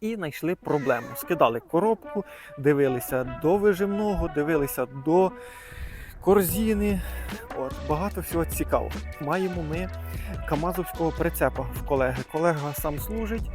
і знайшли проблему. Скидали коробку, дивилися до вижимного, дивилися до корзини. От, багато всього цікавого. Маємо ми Камазовського прицепа в колеги. Колега сам служить,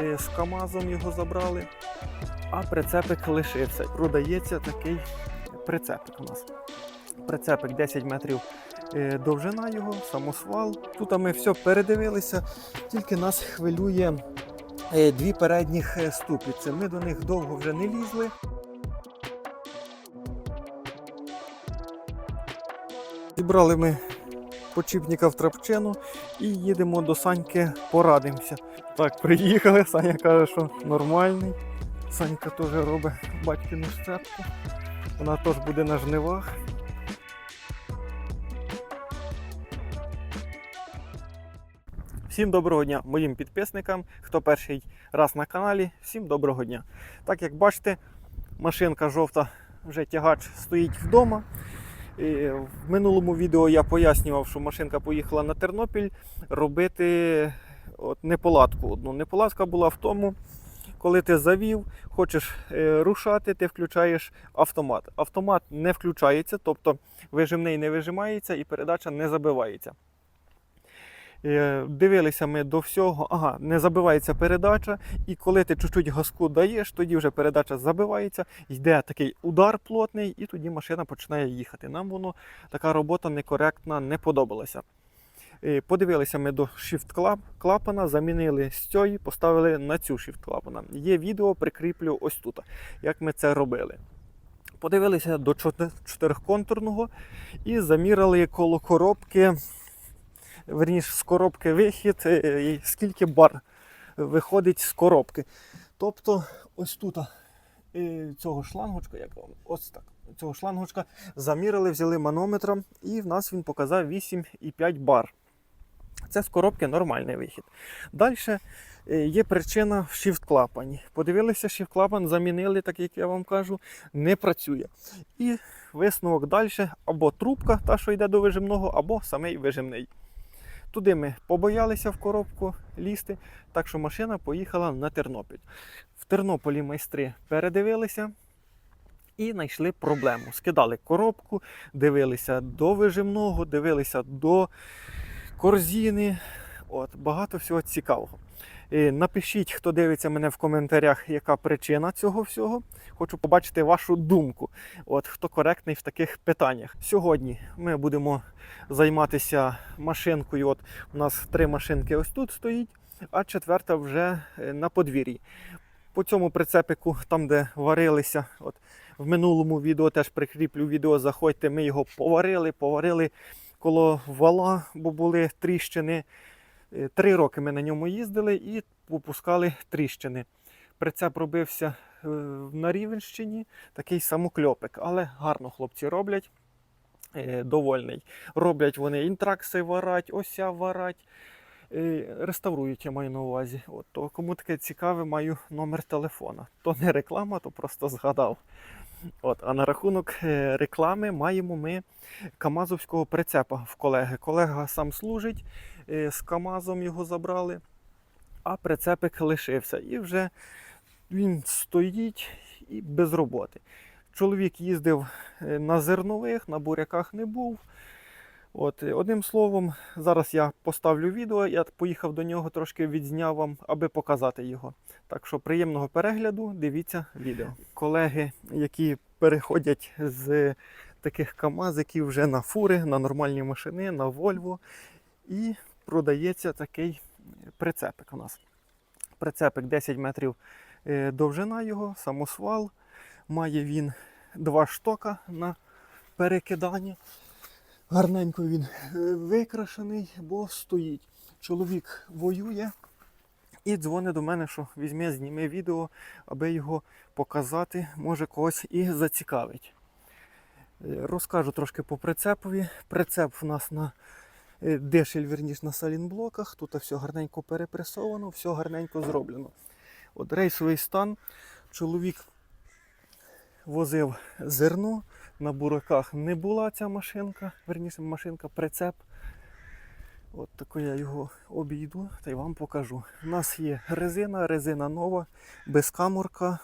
е, з Камазом його забрали, а прицепик лишився. Продається такий прицепик у нас. Прицепик 10 метрів е, довжина його, самосвал. Тут ми все передивилися, тільки нас хвилює дві передніх е, ступиці. Ми до них довго вже не лізли. Зібрали ми почіпника в трапчину і їдемо до Саньки, порадимося. Так, приїхали, Саня каже, що нормальний. Санька теж робить батькину щепку. Вона теж буде на жнивах. Всім доброго дня моїм підписникам, хто перший раз на каналі, всім доброго дня. Так як бачите, машинка жовта вже тягач стоїть вдома. І в минулому відео я пояснював, що машинка поїхала на Тернопіль робити от, неполадку. Одну неполадка була в тому, коли ти завів, хочеш е, рушати, ти включаєш автомат. Автомат не включається, тобто вижимний не вижимається і передача не забивається. Е, Дивилися ми до всього, ага, не забивається передача, і коли ти чуть-чуть газку даєш, тоді вже передача забивається, йде такий удар плотний, і тоді машина починає їхати. Нам воно така робота некоректна не подобалася. Е, Подивилися ми до shift клапана, замінили з цієї, поставили на цю shift клапана. Є відео, прикріплю ось тут, як ми це робили. Подивилися до чотир- чотириконтурного і заміряли коло коробки верніше, з коробки вихід, е, і скільки бар виходить з коробки. Тобто, ось тут е, цього шлангочка, як вам, ось так. Цього шлангочка замірили, взяли манометром, і в нас він показав 8,5 бар. Це з коробки нормальний вихід. Далі є причина в shift-клапані. Подивилися, shift-клапан замінили, так як я вам кажу, не працює. І висновок далі або трубка, та, що йде до вижимного, або самий вижимний. Туди ми побоялися в коробку лізти, так що машина поїхала на Тернопіль. В Тернополі майстри передивилися і знайшли проблему. Скидали коробку, дивилися до вижимного, дивилися до корзини. От, Багато всього цікавого. Е, Напишіть, хто дивиться мене в коментарях, яка причина цього всього. Хочу побачити вашу думку. От хто коректний в таких питаннях. Сьогодні ми будемо займатися машинкою. От у нас три машинки ось тут стоїть, а четверта вже е, на подвір'ї. По цьому прицепику, там де варилися, от в минулому відео теж прикріплю відео. Заходьте, ми його поварили, поварили коло вала, бо були тріщини. Е, Три роки ми на ньому їздили і попускали тріщини. Прицеп робився е, на Рівенщині, такий самокльопик, але гарно хлопці роблять. е, Довольний. Роблять вони інтракси варать, ося варать. Реставрують, я маю на увазі. От, то кому таке цікаве, маю номер телефона. То не реклама, то просто згадав. От, а на рахунок е, реклами маємо ми Камазовського прицепа в колеги. Колега сам служить, е, з Камазом його забрали, а прицепик лишився. І вже він стоїть і без роботи. Чоловік їздив е, на зернових, на буряках не був. От, е, одним словом, зараз я поставлю відео, я поїхав до нього, трошки відзняв вам, аби показати його. Так що приємного перегляду, дивіться відео. Колеги, які переходять з таких КАМАЗиків вже на фури, на нормальні машини, на Вольво. І продається такий прицепик у нас. Прицепик 10 метрів е, довжина його, самосвал. Має він два штока на перекиданні. Гарненько він е, викрашений, бо стоїть. Чоловік воює і дзвонить до мене, що візьме, зніме відео, аби його показати, може когось і зацікавить. Е, Розкажу трошки по прицепові. Прицеп в нас на е, дешель, верніш, на салінблоках. Тут все гарненько перепресовано, все гарненько зроблено. От рейсовий стан. Чоловік возив зерно. На бураках не була ця машинка, верніше машинка, прицеп. От тако я його обійду та й вам покажу. У нас є резина, резина нова, без камурка,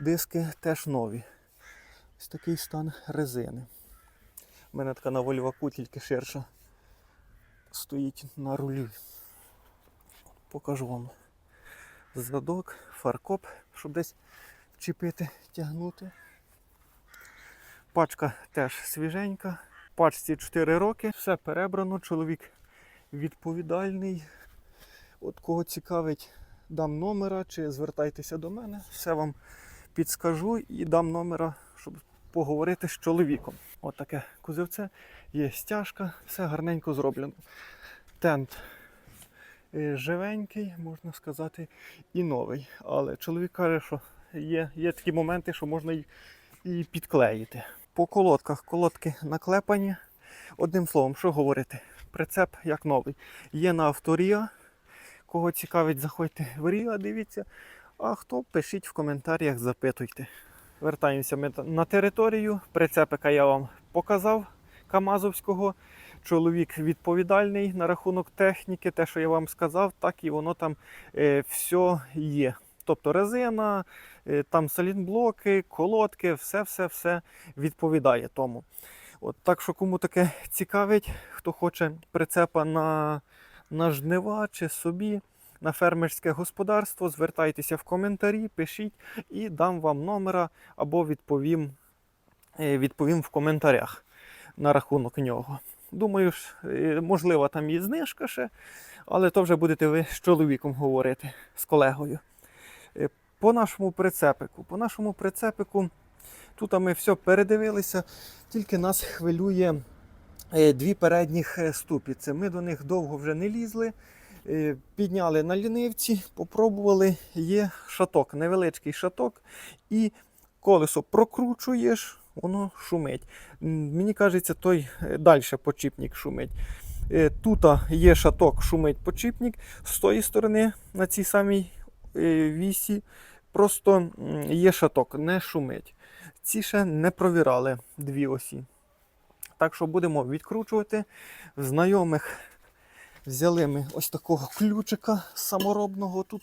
диски теж нові. Ось такий стан резини. У мене така на вольваку тільки ширша стоїть на рулі. Покажу вам задок, фаркоп, щоб десь вчепити, тягнути. Пачка теж свіженька. Пачці 4 роки, все перебрано, чоловік відповідальний. От кого цікавить, дам номера чи звертайтеся до мене, все вам підскажу і дам номера, щоб поговорити з чоловіком. От таке кузовце, є стяжка, все гарненько зроблено. Тент е, живенький, можна сказати, і новий. Але чоловік каже, що є, є такі моменти, що можна і, підклеїти. По колодках колодки наклепані. Одним словом, що говорити? Прицеп як новий. Є на авторія. Кого цікавить, заходьте в Ріа, дивіться. А хто пишіть в коментарях, запитуйте. Вертаємося ми на територію. Прицепика я вам показав Камазовського. Чоловік відповідальний на рахунок техніки, те, що я вам сказав, так і воно там е, все є. Тобто резина, е, там салінблоки, колодки, все-все-все відповідає тому. От, так що кому таке цікавить, хто хоче прицепа на, на жнива чи собі, на фермерське господарство, звертайтеся в коментарі, пишіть і дам вам номера або відповім, е, відповім в коментарях на рахунок нього. Думаю, е, можливо, там є знижка ще, але то вже будете ви з чоловіком говорити, з колегою. Е, По нашому прицепику. По нашому прицепику тут ми все передивилися, тільки нас хвилює е, дві передніх е, ступіці. Ми до них довго вже не лізли. Підняли на лінивці, попробували, є шаток, невеличкий шаток, і колесо прокручуєш, воно шумить. Мені кажеться, той далі почіпник шумить. Тут є шаток, шумить почіпник. З тої сторони, на цій самій вісі, просто є шаток, не шумить. Ці ще не провірали дві осі. Так що будемо відкручувати. Знайомих взяли ми ось такого ключика саморобного. Тут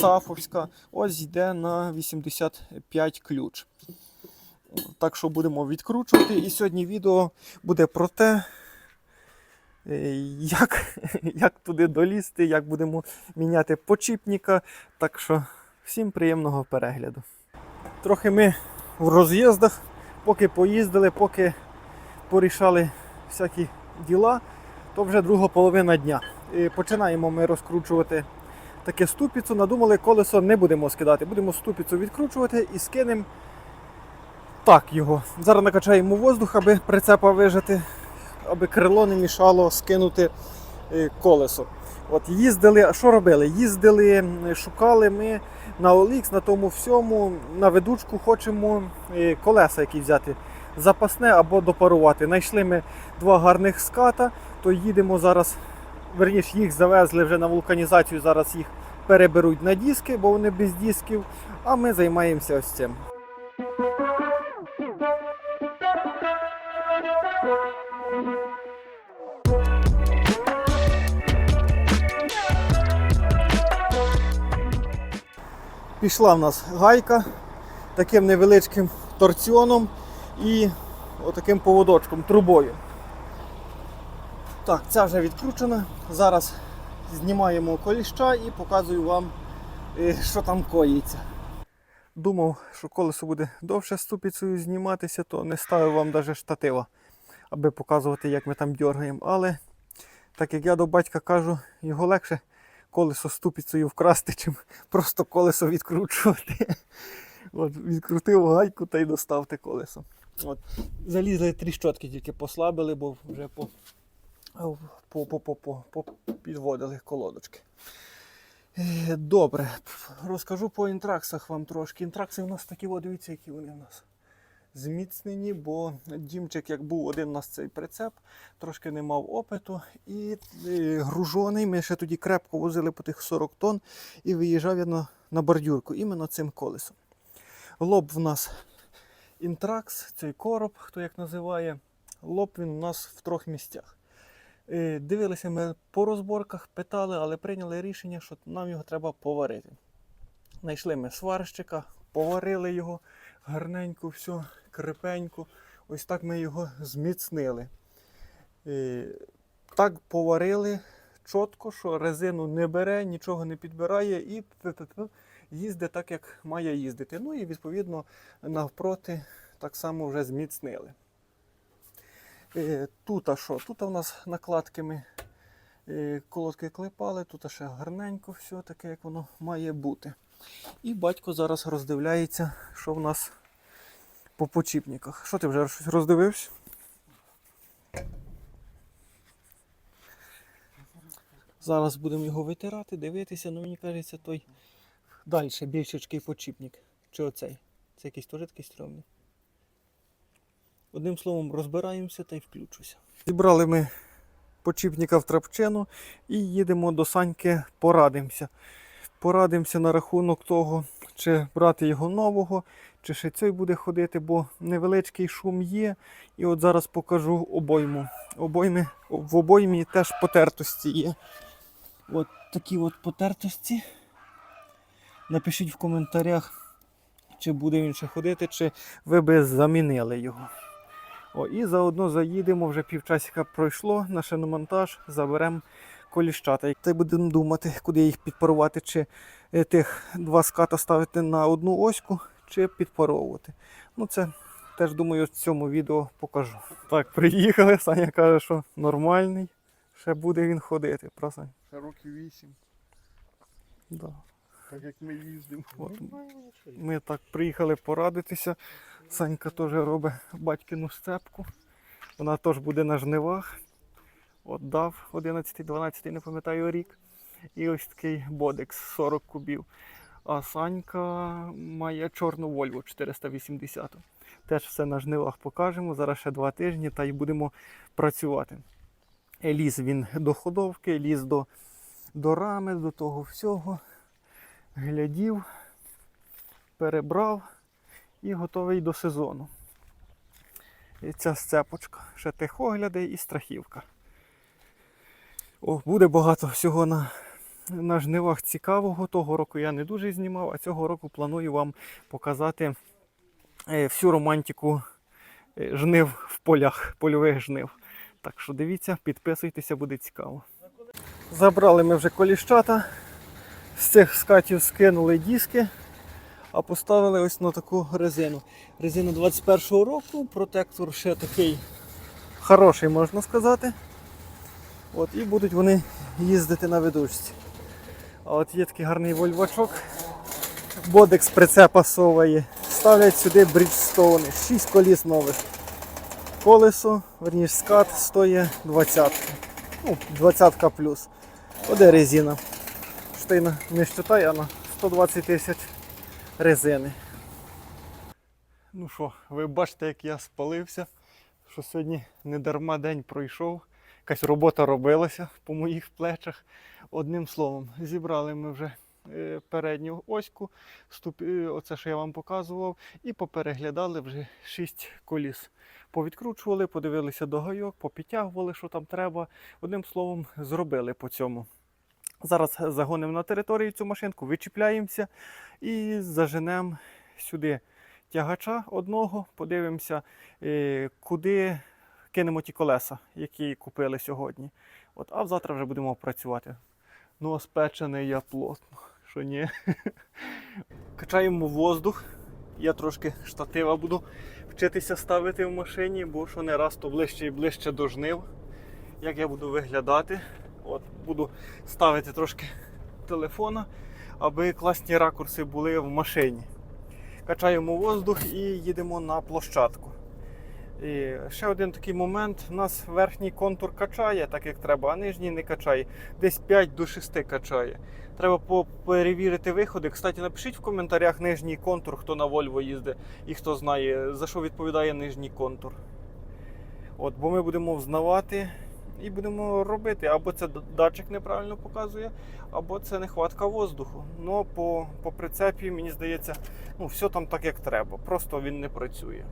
Сафовська. Ось йде на 85 ключ. Так що будемо відкручувати. І сьогодні відео буде про те, е, як, як туди долізти, як будемо міняти почіпника. Так що всім приємного перегляду. Трохи ми в роз'їздах, поки поїздили, поки порішали всякі діла, то вже друга половина дня. І починаємо ми розкручувати таке ступіцу. Надумали, колесо не будемо скидати, будемо ступіцу відкручувати і скинемо так його. Зараз накачаємо воздух, аби прицепа вижати, аби крило не мішало скинути е, колесо. От їздили, а що робили? Їздили, шукали ми на OLX, на тому всьому, на ведучку хочемо е, колеса які взяти. Запасне або допарувати. Знайшли ми два гарних ската, то їдемо зараз, верніше їх завезли вже на вулканізацію, зараз їх переберуть на диски, бо вони без дисків, а ми займаємося ось цим. Пішла в нас гайка таким невеличким торціоном і отаким поводочком, трубою. Так, ця вже відкручена. Зараз знімаємо коліща і показую вам, е, що там коїться. Думав, що колесо буде довше з ступицею зніматися, то не ставив вам навіть штатива, аби показувати, як ми там дергаємо. Але так як я до батька кажу, його легше колесо ступицею вкрасти, чим просто колесо відкручувати. От, відкрутив гайку та й достав те колесо. От. Залізли тріщотки, тільки послабили, бо вже по, по, по, по, по, по підводили колодочки. Е, Добре, розкажу по інтраксах вам трошки. Інтракси у нас такі, о, дивіться, які вони у нас зміцнені, бо дімчик, як був один у нас цей прицеп, трошки не мав опиту. І е, гружений, ми ще тоді крепко возили по тих 40 тонн і виїжджав я на, на бордюрку іменно цим колесом. Лоб в нас інтракс, цей короб, хто як називає. Лоб він у нас в трьох місцях. Е, Дивилися ми по розборках, питали, але прийняли рішення, що нам його треба поварити. Знайшли ми сварщика, поварили його гарненько, все, крепенько. Ось так ми його зміцнили. Е, Так поварили чітко, що резину не бере, нічого не підбирає і їздить так, як має їздити. Ну і відповідно навпроти так само вже зміцнили. Е, Тут а що? Тут у нас накладки ми е, колодки клепали, тут ще гарненько все таке, як воно має бути. І батько зараз роздивляється, що в нас по почіпниках. Що ти вже щось роздивився? Зараз будемо його витирати, дивитися, ну мені кажеться, той далі більшечкий почіпник. Чи оцей? Це якийсь теж такий стрьомний. Одним словом, розбираємося та й включуся. Зібрали ми почіпника в трапчину і їдемо до Саньки, порадимося. Порадимося на рахунок того, чи брати його нового, чи ще цей буде ходити, бо невеличкий шум є. І от зараз покажу обойму. Обойми, в обоймі теж потертості є. От такі от потертості. Напишіть в коментарях, чи буде він ще ходити, чи ви би замінили його. О, і заодно заїдемо, вже півчасика пройшло на шиномонтаж, заберемо коліщата. Та й будемо думати, куди їх підпарувати, чи е, тих два ската ставити на одну оську, чи підпаровувати. Ну це теж думаю, в цьому відео покажу. Так, приїхали, Саня каже, що нормальний. Ще буде він ходити? Сань? Ще років вісім, Да. Так як ми їздимо. От Ми так приїхали порадитися. Санька теж робить батькину сцепку. Вона теж буде на жнивах. От дав 11-12, не пам'ятаю рік. І ось такий бодекс 40 кубів. А Санька має чорну Вольву 480. Теж все на жнивах покажемо. Зараз ще два тижні та й будемо працювати. Ліз він до ходовки, ліз до, до рами, до того всього. Глядів, перебрав і готовий до сезону. І ця сцепочка. Ще тихогляди і страхівка. О, буде багато всього на, на жнивах цікавого. Того року я не дуже знімав, а цього року планую вам показати е, всю романтику е, жнив в полях, польових жнив. Так що дивіться, підписуйтеся, буде цікаво. Забрали ми вже коліщата. З цих скатів скинули диски, а поставили ось на таку резину. Резина 21-го року, протектор ще такий хороший, можна сказати. От, і будуть вони їздити на ведучці. А от є такий гарний вольвачок. Бодекс прицепа соває. Ставлять сюди бріджстоуни. 6 коліс нових. Колесо, верніше скат стоїть 20. Ну, 20 плюс. Оде резина. Штина не считай, а на 120 тисяч резини. Ну що, ви бачите, як я спалився, що сьогодні не дарма день пройшов. Якась робота робилася по моїх плечах. Одним словом, зібрали ми вже е, передню оську, ступ... е, оце, що я вам показував, і попереглядали вже 6 коліс. Повідкручували, подивилися до гайок, попідтягували, що там треба. Одним словом, зробили по цьому. Зараз загонимо на територію цю машинку, вичіпляємося і заженемо сюди тягача одного, подивимося, е, куди кинемо ті колеса, які купили сьогодні. От, а завтра вже будемо працювати. Ну, а спечений я плотно, що ні. Качаємо воздух. Я трошки штатива буду вчитися ставити в машині, бо що не раз то ближче і ближче до жнив. Як я буду виглядати. Буду ставити трошки телефона, аби класні ракурси були в машині. Качаємо воздух і їдемо на площадку. І ще один такий момент. У нас верхній контур качає, так як треба, а нижній не качає. Десь 5 до 6 качає. Треба перевірити виходи. Кстати, напишіть в коментарях нижній контур, хто на Volvo їздить і хто знає, за що відповідає нижній контур. От, бо ми будемо взнавати і будемо робити. Або це датчик неправильно показує, або це нехватка воздуху. Ну по, по прицепі, мені здається, ну, все там так, як треба. Просто він не працює.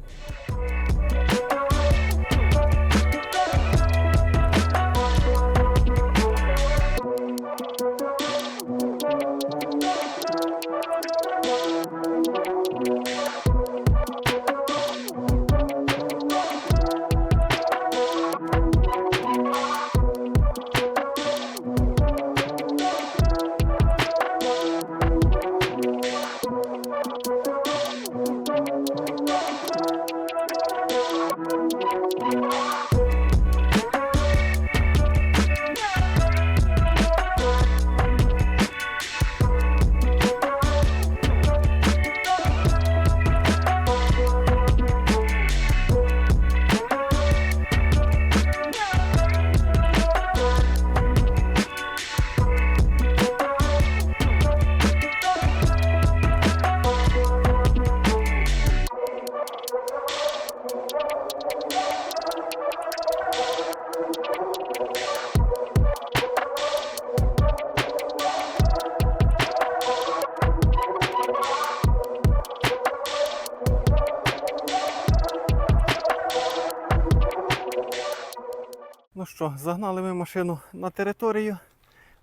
Що, загнали ми машину на територію.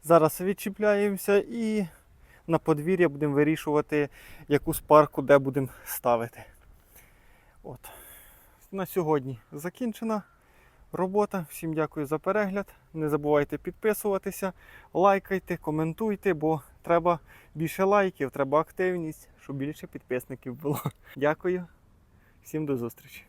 Зараз відчіпляємося і на подвір'я будемо вирішувати, яку спарку де будемо ставити. От. На сьогодні закінчена робота. Всім дякую за перегляд. Не забувайте підписуватися, лайкайте, коментуйте, бо треба більше лайків, треба активність, щоб більше підписників було. Дякую. Всім до зустрічі.